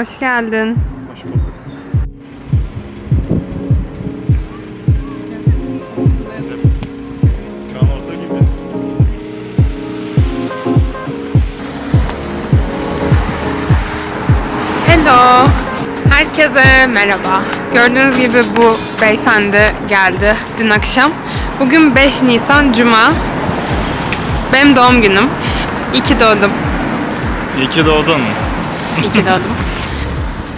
Hoş geldin. Hoş bulduk. Hello. Herkese merhaba. Gördüğünüz gibi bu beyefendi geldi dün akşam. Bugün 5 Nisan Cuma. Benim doğum günüm. İyi ki doğdum. İyi ki doğdun. İyi ki doğdum.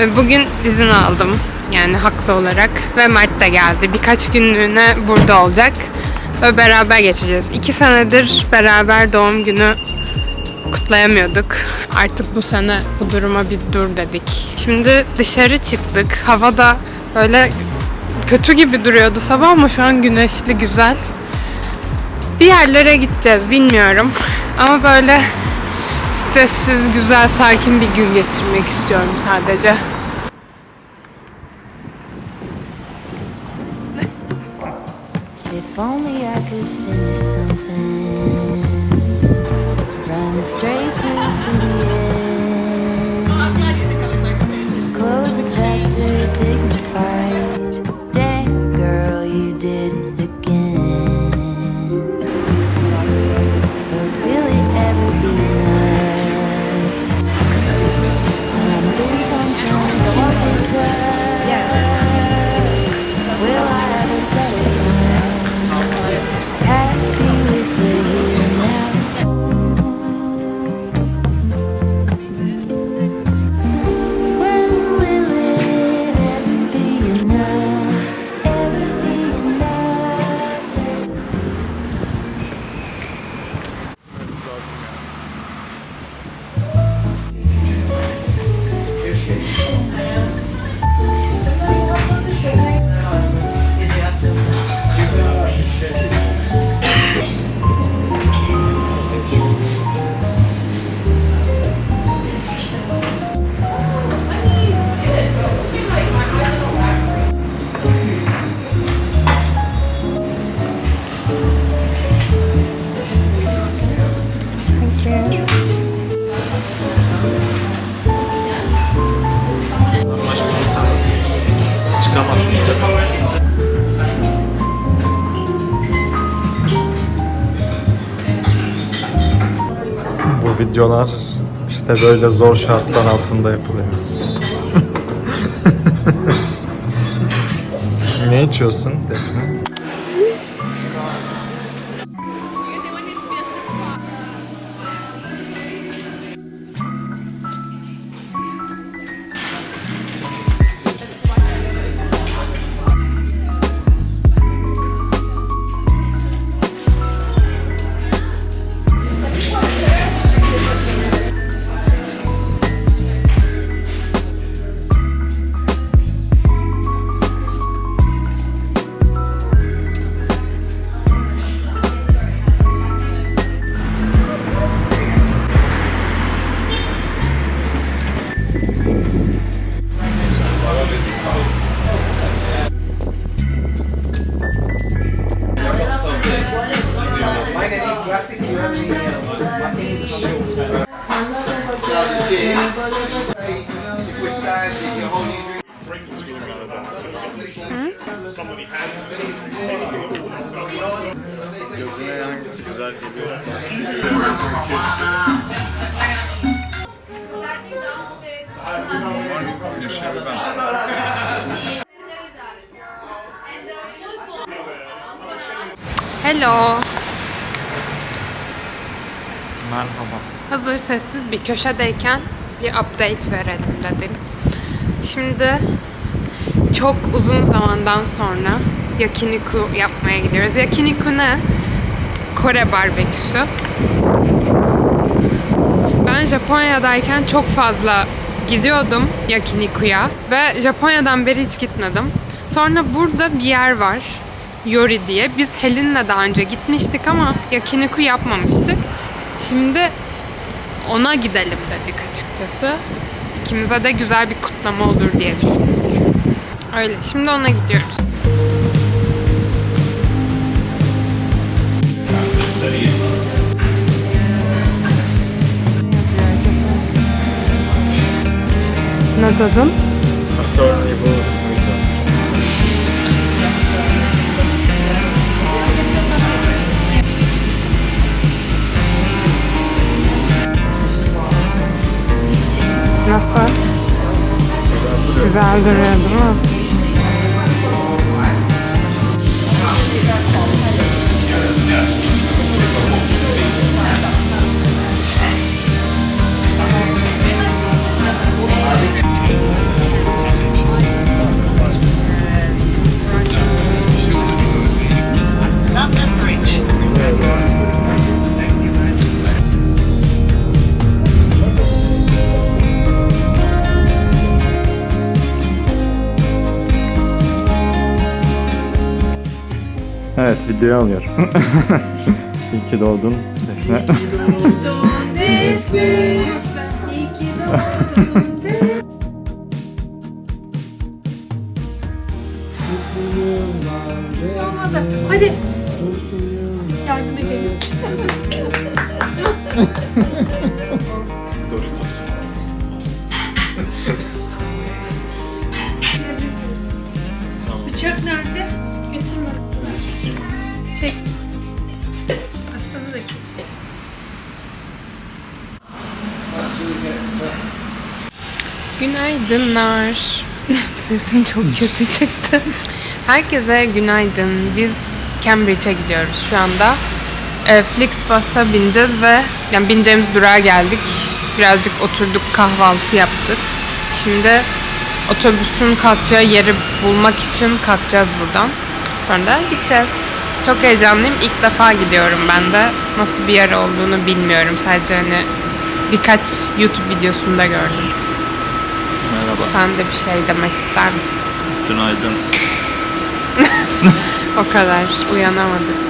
Ve Bugün izin aldım. Yani haklı olarak. Ve Mert de geldi. Birkaç günlüğüne burada olacak. Ve beraber geçeceğiz. İki senedir beraber doğum günü kutlayamıyorduk. Artık bu sene bu duruma bir dur dedik. Şimdi dışarı çıktık. Hava da böyle kötü gibi duruyordu sabah ama şu an güneşli güzel. Bir yerlere gideceğiz bilmiyorum. Ama böyle stressiz, güzel, sakin bir gün geçirmek istiyorum sadece. If only I could finish something. Çıkamazsın. Bu videolar işte böyle zor şartlar altında yapılıyor. ne içiyorsun Defne? Gözüne hangisi güzel geliyorsa. Yaşarı ben. Hello. Merhaba. Hazır sessiz bir köşedeyken bir update verelim dedim. Şimdi çok uzun zamandan sonra yakiniku yapmaya gidiyoruz. Yakiniku ne? Kore barbeküsü. Ben Japonya'dayken çok fazla gidiyordum yakinikuya ve Japonya'dan beri hiç gitmedim. Sonra burada bir yer var. Yori diye. Biz Helin'le daha önce gitmiştik ama yakiniku yapmamıştık. Şimdi ona gidelim dedik açıkçası. İkimize de güzel bir kutlama olur diye düşündük. Öyle. Şimdi ona gidiyoruz. Bu muydu? Nasıl? Güzel duruyor. Güzel duruyor değil mi? Videoyu alıyor. İyi ki doğdun. Defne. Hadi. Yardım edelim. Günaydınlar. Sesim çok kötü çıktı. Herkese günaydın. Biz Cambridge'e gidiyoruz şu anda. E, Flixbus'a bineceğiz ve yani bineceğimiz durağa geldik. Birazcık oturduk, kahvaltı yaptık. Şimdi otobüsün kalkacağı yeri bulmak için kalkacağız buradan. Sonra da gideceğiz. Çok heyecanlıyım. İlk defa gidiyorum ben de. Nasıl bir yer olduğunu bilmiyorum. Sadece hani birkaç YouTube videosunda gördüm. Merhaba. Sen de bir şey demek ister misin? Günaydın. O kadar. Uyanamadık.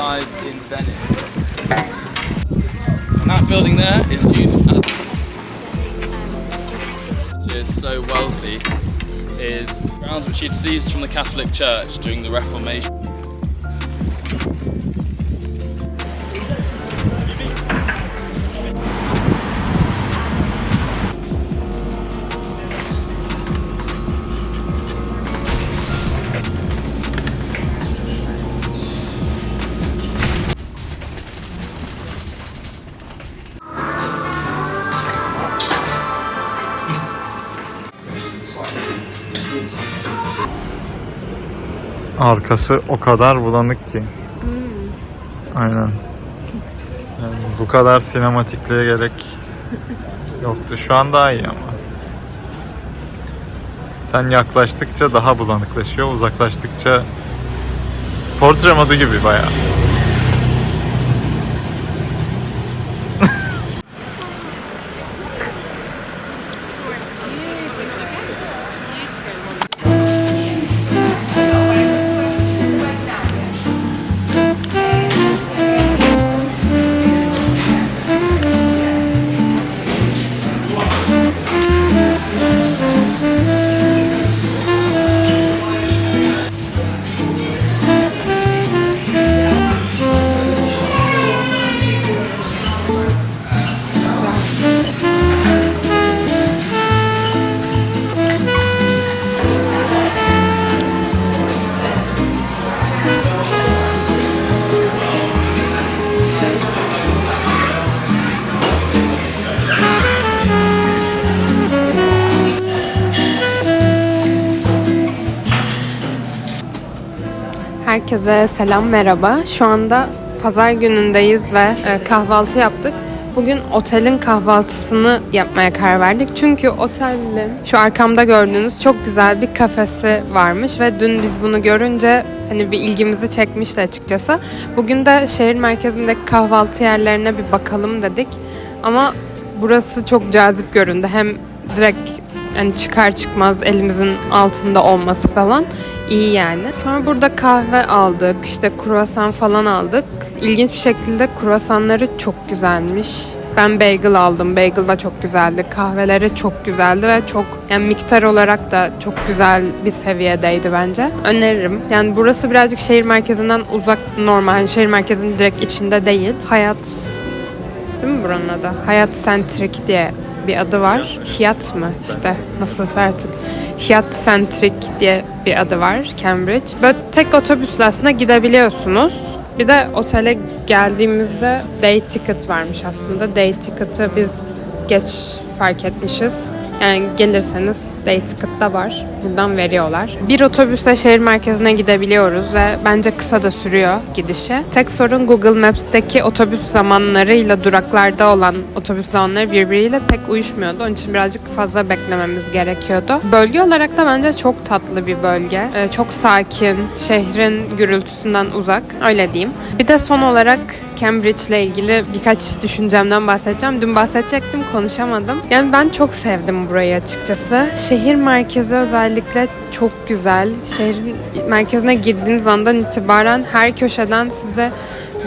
In Venice. And that building there is used as which is so wealthy is grounds which he'd seized from the Catholic Church during the Reformation. Arkası o kadar bulanık ki. Aynen. Yani bu kadar sinematikliğe gerek yoktu. Şu an daha iyi ama. Sen yaklaştıkça daha bulanıklaşıyor, uzaklaştıkça portre modu gibi bayağı. Herkese selam merhaba. Şu anda pazar günündeyiz ve e, kahvaltı yaptık. Bugün otelin kahvaltısını yapmaya karar verdik. Çünkü otelin şu arkamda gördüğünüz çok güzel bir kafesi varmış ve dün biz bunu görünce hani bir ilgimizi çekmişti açıkçası. Bugün de şehir merkezindeki kahvaltı yerlerine bir bakalım dedik. Ama burası çok cazip göründü. Hem direkt yani çıkar çıkmaz elimizin altında olması falan iyi yani. Sonra burada kahve aldık, işte kruvasan falan aldık. İlginç bir şekilde kruvasanları çok güzelmiş. Ben bagel aldım. Bagel da çok güzeldi. Kahveleri çok güzeldi ve çok yani miktar olarak da çok güzel bir seviyedeydi bence. Öneririm. Yani burası birazcık şehir merkezinden uzak normal. Yani şehir merkezinin direkt içinde değil. Hayat Değil mi buranın adı? Hayat Centric diye bir adı var. Hiyat mı işte nasılsa artık. Hiyat Centric diye bir adı var Cambridge. Böyle tek otobüsle aslında gidebiliyorsunuz. Bir de otele geldiğimizde day ticket varmış aslında. Day ticket'ı biz geç fark etmişiz. Yani gelirseniz day ticket da var. Buradan veriyorlar. Bir otobüsle şehir merkezine gidebiliyoruz ve bence kısa da sürüyor gidişi. Tek sorun Google Maps'teki otobüs zamanlarıyla duraklarda olan otobüs zamanları birbiriyle pek uyuşmuyordu. Onun için birazcık fazla beklememiz gerekiyordu. Bölge olarak da bence çok tatlı bir bölge. Ee, çok sakin, şehrin gürültüsünden uzak. Öyle diyeyim. Bir de son olarak Cambridge ile ilgili birkaç düşüncemden bahsedeceğim. Dün bahsedecektim, konuşamadım. Yani ben çok sevdim burayı açıkçası. Şehir merkezi özellikle çok güzel. Şehrin merkezine girdiğiniz andan itibaren her köşeden size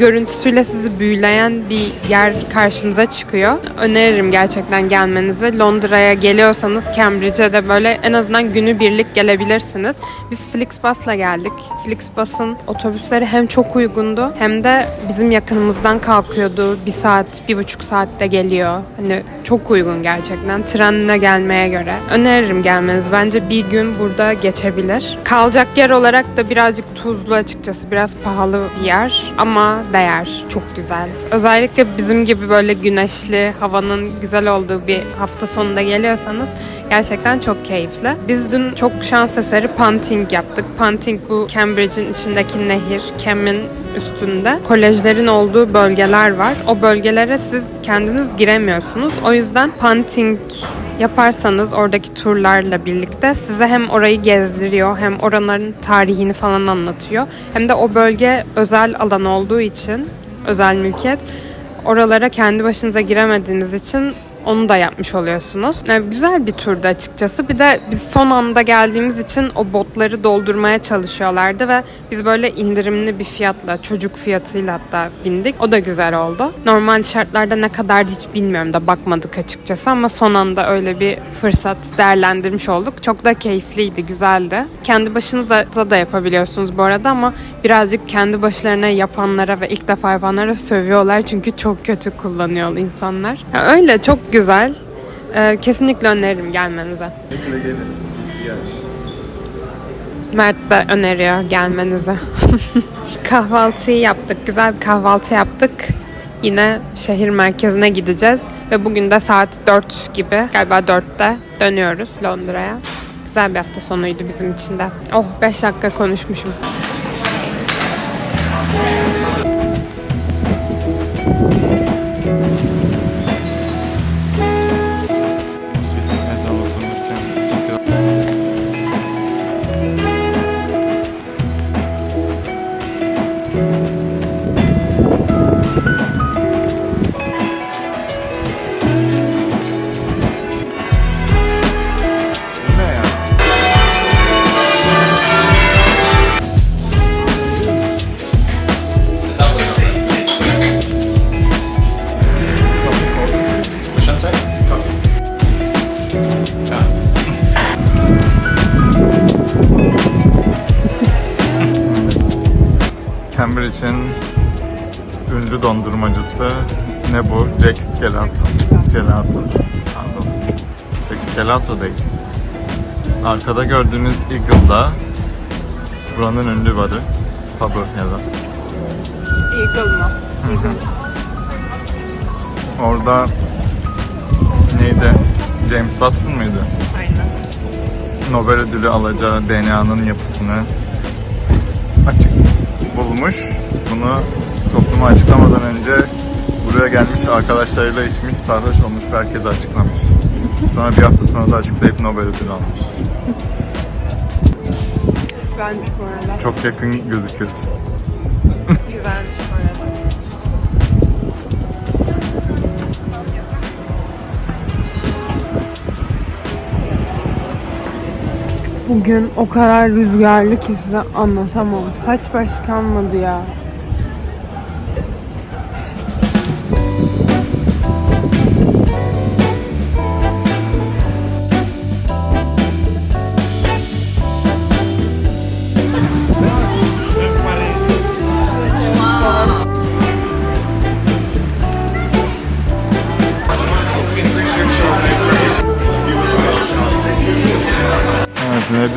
görüntüsüyle sizi büyüleyen bir yer karşınıza çıkıyor. Öneririm gerçekten gelmenizi. Londra'ya geliyorsanız Cambridge'e de böyle en azından günü birlik gelebilirsiniz. Biz Flixbus'la geldik. Flixbus'ın otobüsleri hem çok uygundu hem de bizim yakınımızdan kalkıyordu. Bir saat, bir buçuk saatte geliyor. Hani çok uygun gerçekten. Trenle gelmeye göre. Öneririm gelmenizi. Bence bir gün burada geçebilir. Kalacak yer olarak da birazcık tuzlu açıkçası. Biraz pahalı bir yer ama değer. Çok güzel. Özellikle bizim gibi böyle güneşli, havanın güzel olduğu bir hafta sonunda geliyorsanız gerçekten çok keyifli. Biz dün çok şans eseri punting yaptık. Punting bu Cambridge'in içindeki nehir, Cam'in üstünde kolejlerin olduğu bölgeler var. O bölgelere siz kendiniz giremiyorsunuz. O yüzden punting yaparsanız oradaki turlarla birlikte size hem orayı gezdiriyor hem oranın tarihini falan anlatıyor. Hem de o bölge özel alan olduğu için özel mülkiyet oralara kendi başınıza giremediğiniz için onu da yapmış oluyorsunuz. Yani güzel bir turdu açıkçası. Bir de biz son anda geldiğimiz için o botları doldurmaya çalışıyorlardı ve biz böyle indirimli bir fiyatla, çocuk fiyatıyla hatta bindik. O da güzel oldu. Normal şartlarda ne kadar hiç bilmiyorum da bakmadık açıkçası ama son anda öyle bir fırsat değerlendirmiş olduk. Çok da keyifliydi, güzeldi. Kendi başınıza da yapabiliyorsunuz bu arada ama birazcık kendi başlarına yapanlara ve ilk defa yapanlara sövüyorlar çünkü çok kötü kullanıyor insanlar. Ya öyle çok güzel. Ee, kesinlikle öneririm gelmenize. Mert de öneriyor gelmenizi. Kahvaltıyı yaptık. Güzel bir kahvaltı yaptık. Yine şehir merkezine gideceğiz. Ve bugün de saat 4 gibi galiba 4'te dönüyoruz Londra'ya. Güzel bir hafta sonuydu bizim için de. Oh 5 dakika konuşmuşum. Cambridge'in ünlü dondurmacısı ne bu? Jack's Gelato. Gelato. Pardon. Jack's Gelato'dayız. Arkada gördüğünüz Eagle'da buranın ünlü barı. Pub'ı ya da. Eagle mı? Orada neydi? James Watson mıydı? Aynen. Nobel ödülü alacağı DNA'nın yapısını bulmuş. Bunu topluma açıklamadan önce buraya gelmiş arkadaşlarıyla içmiş, sarhoş olmuş ve herkese açıklamış. Sonra bir hafta sonra da açıklayıp Nobel ödülü almış. Güzelmiş bu arada. Çok yakın gözüküyorsun. Güzelmiş bu arada. Bugün o kadar rüzgarlı ki size anlatamam. Saç baş kalmadı ya.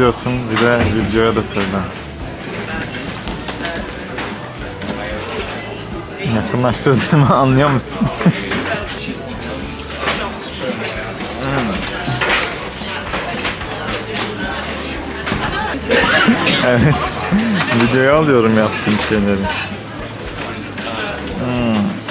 Diyorsun? Bir de videoya da söyle. Yakınlaştırdığımı anlıyor musun? evet. Videoya alıyorum yaptığım şeyleri. Hmm.